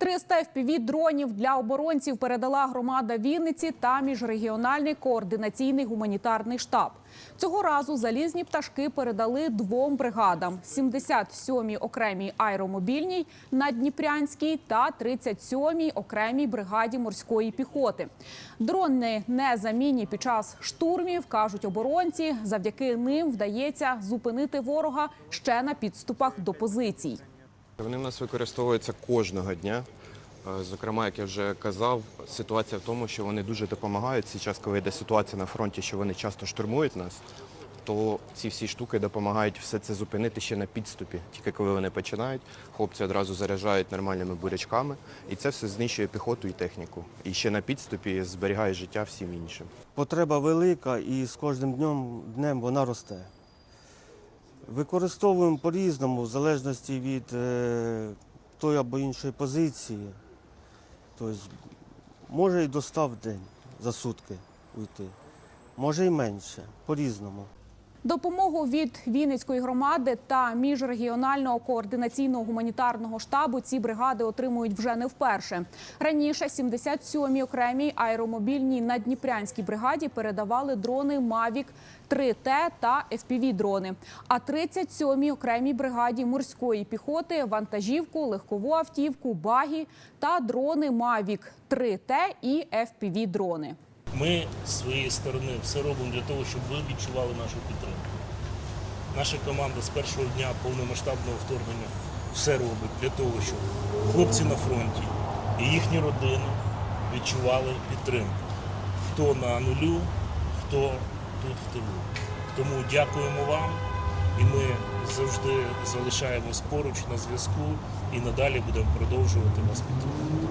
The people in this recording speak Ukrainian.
300 FPV-дронів для оборонців передала громада Вінниці та міжрегіональний координаційний гуманітарний штаб. Цього разу залізні пташки передали двом бригадам: 77-й окремій аеромобільній на Дніпрянській та 37-й окремій бригаді морської піхоти. Дрони не замінні під час штурмів, кажуть оборонці. Завдяки ним вдається зупинити ворога ще на підступах до позицій. Вони в нас використовуються кожного дня. Е, Зокрема, як я вже казав, ситуація в тому, що вони дуже допомагають. Зараз, коли йде ситуація на фронті, що вони часто штурмують нас, то ці всі штуки допомагають все це зупинити ще на підступі. Тільки коли вони починають, хлопці одразу заряджають нормальними бурячками, і це все знищує піхоту і техніку. І ще на підступі зберігає життя всім іншим. Потреба велика і з кожним днем, днем вона росте. Використовуємо по-різному, в залежності від е, тої або іншої позиції. Тобто, може і до 100 в день за сутки уйти, може і менше, по-різному. Допомогу від Вінницької громади та міжрегіонального координаційного гуманітарного штабу ці бригади отримують вже не вперше. Раніше 77-й окремій аеромобільній на Дніпрянській бригаді передавали дрони Mavic 3T та FPV-дрони. А 37-й окремій бригаді морської піхоти вантажівку, легкову автівку, багі та дрони Mavic 3T і FPV-дрони. Ми з своєї сторони все робимо для того, щоб ви відчували нашу підтримку. Наша команда з першого дня повномасштабного вторгнення все робить для того, щоб хлопці на фронті і їхні родини відчували підтримку. Хто на нулю, хто тут в тилу. Тому дякуємо вам і ми завжди залишаємось поруч на зв'язку і надалі будемо продовжувати вас підтримувати.